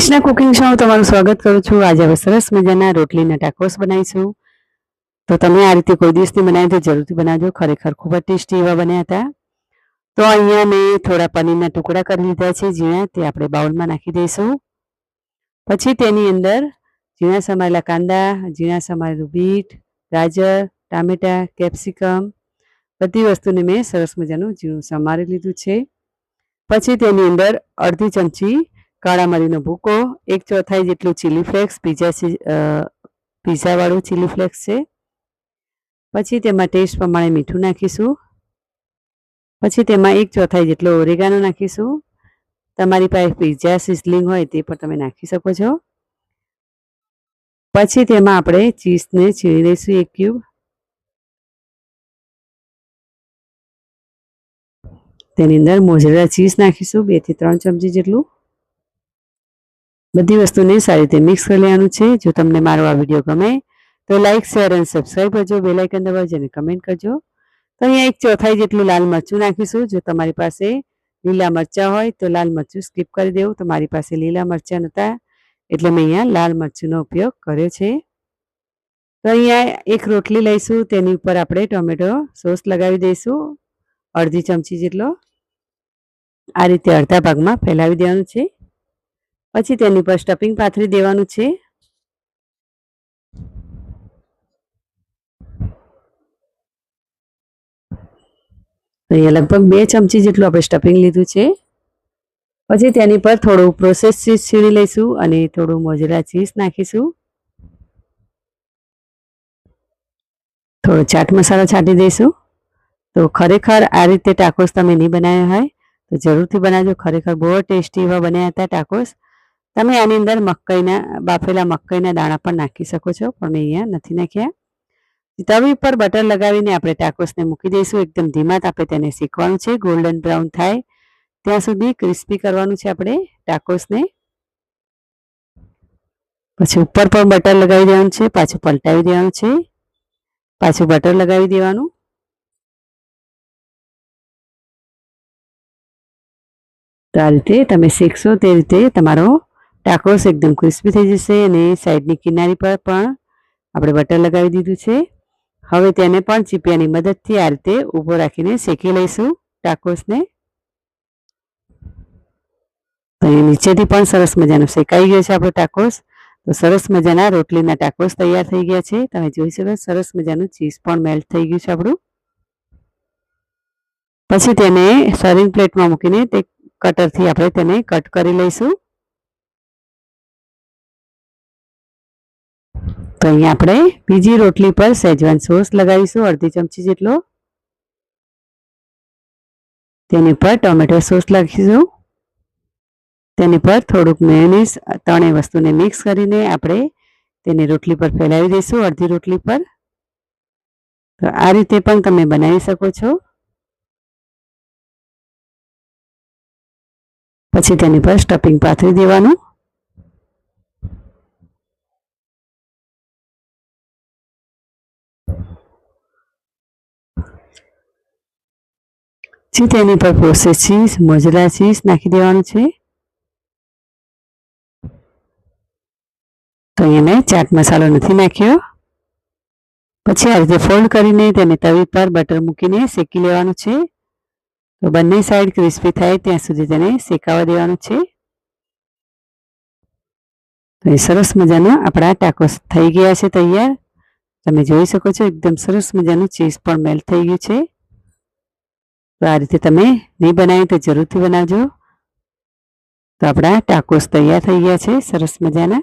Krishna cooking show તમારું સ્વાગત કરું છું. આજે હવે સરસ મજાના રોટલીના ટાકોસ બનાવીશું. તો તમે આ રીતે કોઈ દિવસથી બનાવી તો જરૂરથી બનાવજો. ખરેખર ખૂબ જ ટેસ્ટી એવા બન્યા હતા. તો અહીંયા મેં થોડા પનીરના ટુકડા કરી લીધા છે ઝીણા. તે આપણે બાઉલમાં નાખી દઈશું. પછી તેની અંદર ઝીણા સમારેલા કાંદા, ઝીણા સમારેલું બીટ, ગાજર, ટામેટા, કેપ્સિકમ બધી વસ્તુને મેં સરસ મજાનું ઝીણું સમારી લીધું છે. પછી તેની અંદર અડધી ચમચી કાળા મરીનો ભૂકો, એક ચોથાઈ જેટલું ચીલી ફ્લેક્સ પીઝા પીઝાવાળું ચીલી ફ્લેક્સ છે. પછી તેમાં ટેસ્ટ પ્રમાણે મીઠું નાખીશું. પછી તેમાં એક ચોથાઈ જેટલો ઓરેગાનો નાખીશું. તમારી પાસે પીઝા સિઝલિંગ હોય તે પણ તમે નાખી શકો છો. પછી તેમાં આપણે ચીઝને છીણી લઈશું એક ક્યુબ. તેની અંદર મોજરેલા ચીઝ નાખીશું બેથી ત્રણ ચમચી જેટલું. બધી વસ્તુને સારી રીતે મિક્સ કરી લેવાનું છે. જો તમને મારો આ વીડિયો ગમે, તો લાઇક શેર અને સબસ્ક્રાઈબ કરજો. બેલાઇકન દબાવજો અને કમેન્ટ કરજો. તો અહીંયા એક ચોથાઈ જેટલું લાલ મરચું નાખીશું. જો તમારી પાસે લીલા મરચાં હોય, તો લાલ મરચું સ્કીપ કરી દેવું. તો મારી પાસે લીલા મરચાં નહોતા એટલે મેં અહીંયા લાલ મરચુંનો ઉપયોગ કર્યો છે. તો અહીંયા એક રોટલી લઈશું. તેની ઉપર આપણે ટોમેટો સોસ લગાવી દઈશું. અડધી ચમચી જેટલો. આ રીતે અડધા ભાગમાં ફેલાવી દેવાનું છે. પછી તેની પર સ્ટફિંગ પાથરી દેવાનું છે. અહીંયા લગભગ બે ચમચી જેટલું આપણે સ્ટફિંગ લીધું છે. પછી તેની પર થોડું પ્રોસેસ ચીઝ છીણી લઈશું અને થોડું મોજરા ચીઝ નાખીશું. થોડો ચાટ મસાલો છાંટી દઈશું. તો ખરેખર આ રીતે ટાકોસ તમે નહીં બનાવ્યા હોય તો જરૂરથી બનાવજો. ખરેખર બહુ ટેસ્ટી એવા બન્યા હતા ટાકોસ. તમે આની અંદર મકાઈના, બાફેલા મકાઈના દાણા પણ નાખી શકો છો, પણ મેં અહીંયા નથી નાખ્યા. તવી પર બટર લગાવીને આપણે ટાકોસને મૂકી દઈશું, એકદમ ધીમા તાપે તેને શેકવાનું છે ગોલ્ડન બ્રાઉન થાય. ત્યાં સુધી ક્રિસ્પી કરવાનું છે આપણે ટાકોસને પછી ઉપર પણ બટર લગાવી દેવાનું છે, પાછું પલટાવી દેવાનું છે. પાછું બટર લગાવી દેવાનું. તો આ રીતે તમે શીખશો તે રીતે તમારો ટાકોસ એકદમ ક્રિસ્પી થઈ જશે અને સાઈડની કિનારી પર પણ આપણે બટર લગાવી દીધું છે. હવે તેને પણ ચીપિયાની મદદથી આ રીતે ઊભો રાખીને શેકી લઈશું ટાકોસને. તો એ નીચેથી પણ સરસ મજાનો શેકાઈ ગયો છે આપણો ટાકોસ. તો સરસ મજાના રોટલીના ટાકોસ તૈયાર થઈ ગયા છે. તમે જોઈ શકો સરસ મજાનું ચીઝ પણ મેલ્ટ થઈ ગયું છે આપણું. પછી તેને સર્વિંગ પ્લેટમાં મૂકીને તે કટરથી આપણે તેને કટ કરી લઈશું. તો અહીંયા આપણે બીજી રોટલી પર સેજવાન સોસ લગાવીશું, અડધી ચમચી જેટલો. તેની પર ટોમેટો સોસ લખીશું તેની પર થોડુંક મેયોનીઝ, ત્રણેય વસ્તુને મિક્સ કરીને આપણે તેને રોટલી પર ફેલાવી દઈશું, અડધી રોટલી પર. તો આ રીતે પણ તમે બનાવી શકો છો. પછી તેની પર સ્ટફિંગ પાથરી દેવાનું. પછી તેની પર પ્રોસેસ ચીઝ મોજરા ચીઝ નાખી દેવાનું છે. તો અહીંયા મેં ચાટ મસાલો નથી નાખ્યો. પછી આ રીતે ફોલ્ડ કરીને તેને તવી પર બટર મૂકીને શેકી લેવાનું છે. તો બંને સાઈડ ક્રિસ્પી થાય ત્યાં સુધી તેને શેકાવા દેવાનું છે. તો એ સરસ મજાના આપણા ટાકોસ થઈ ગયા છે તૈયાર. તમે જોઈ શકો છો, એકદમ સરસ મજાનું ચીઝ પણ મેલ્ટ થઈ ગયું છે. તો આ રીતે તમે નહીં બનાવી તો જરૂરથી બનાવજો. તો આપણા ટાકોસ તૈયાર થઈ ગયા છે. સરસ મજાના.